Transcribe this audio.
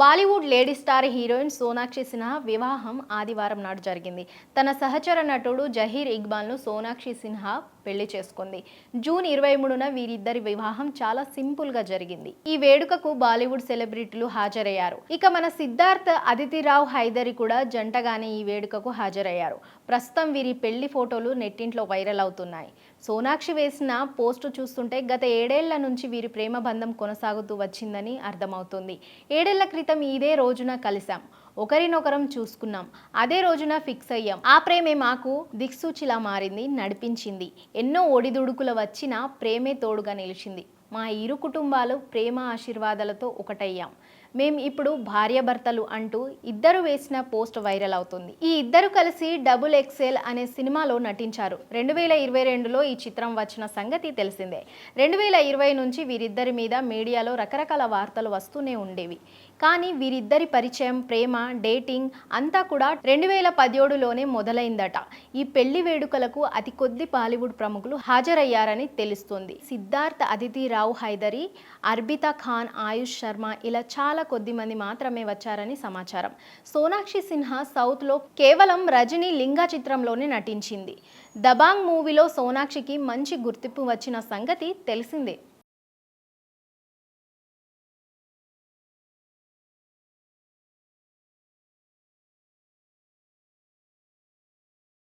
Bollywood lady star heroine Sonakshi Sinha వివాహం ఆదివారం నాడు జరిగింది. తన సహచర నటుడు జహీర్ ఇక్బాల్ను సోనాక్షి సిన్హా పెళ్ళి చేసుకుంది. జూన్ ఇరవై మూడున వీరిద్దరి వివాహం చాలా సింపుల్గా జరిగింది. ఈ వేడుకకు బాలీవుడ్ సెలబ్రిటీలు హాజరయ్యారు. ఇక మన సిద్ధార్థ్ అదితిరావు హైదరి కూడా జంటగానే ఈ వేడుకకు హాజరయ్యారు. ప్రస్తుతం వీరి పెళ్ళి ఫోటోలు నెట్టింట్లో వైరల్ అవుతున్నాయి. సోనాక్షి వేసిన పోస్టు చూస్తుంటే గత ఏడేళ్ళ నుంచి వీరి ప్రేమ బంధం కొనసాగుతూ వచ్చిందని అర్థమవుతుంది. ఏడేళ్ళ క్రితం ఇదే రోజున కలిశాం. ఒకరినొకరం చూసుకున్నాం. అదే రోజున ఫిక్స్ అయ్యాం. ఆ ప్రేమే మాకు దిక్సూచిలా మారింది నడిపించింది. ఎన్నో ఒడిదుడుకులు వచ్చినా ప్రేమే తోడుగా నిలిచింది. మా ఇరు కుటుంబాలు ప్రేమ ఆశీర్వాదాలతో ఒకటయ్యాం. మేము ఇప్పుడు భార్యాభర్తలు అంటూ ఇద్దరు వేసిన పోస్ట్ వైరల్ అవుతుంది. ఈ ఇద్దరు కలిసి డబుల్ ఎక్సెల్ అనే సినిమాలో నటించారు. రెండు వేల ఇరవై రెండులో ఈ చిత్రం వచ్చిన సంగతి తెలిసిందే. రెండు వేల ఇరవై నుంచి వీరిద్దరి మీద మీడియాలో రకరకాల వార్తలు వస్తూనే ఉండేవి. కానీ వీరిద్దరి పరిచయం ప్రేమ డేటింగ్ అంతా కూడా రెండు వేల పదిహేడులోనే మొదలైందట. ఈ పెళ్ళి వేడుకలకు అతి కొద్ది బాలీవుడ్ ప్రముఖులు హాజరయ్యారని తెలుస్తుంది. సిద్ధార్థ్ అదితి రావు హైదరి అర్బితా ఖాన్ ఆయుష్ శర్మ ఇలా చాలా కొద్ది మంది మాత్రమే వచ్చారని సమాచారం. సోనాక్షి సిన్హా సౌత్లో కేవలం రజనీ లింగా చిత్రంలోనే నటించింది. దబాంగ్ మూవీలో సోనాక్షికి మంచి గుర్తింపు వచ్చిన సంగతి తెలిసిందే.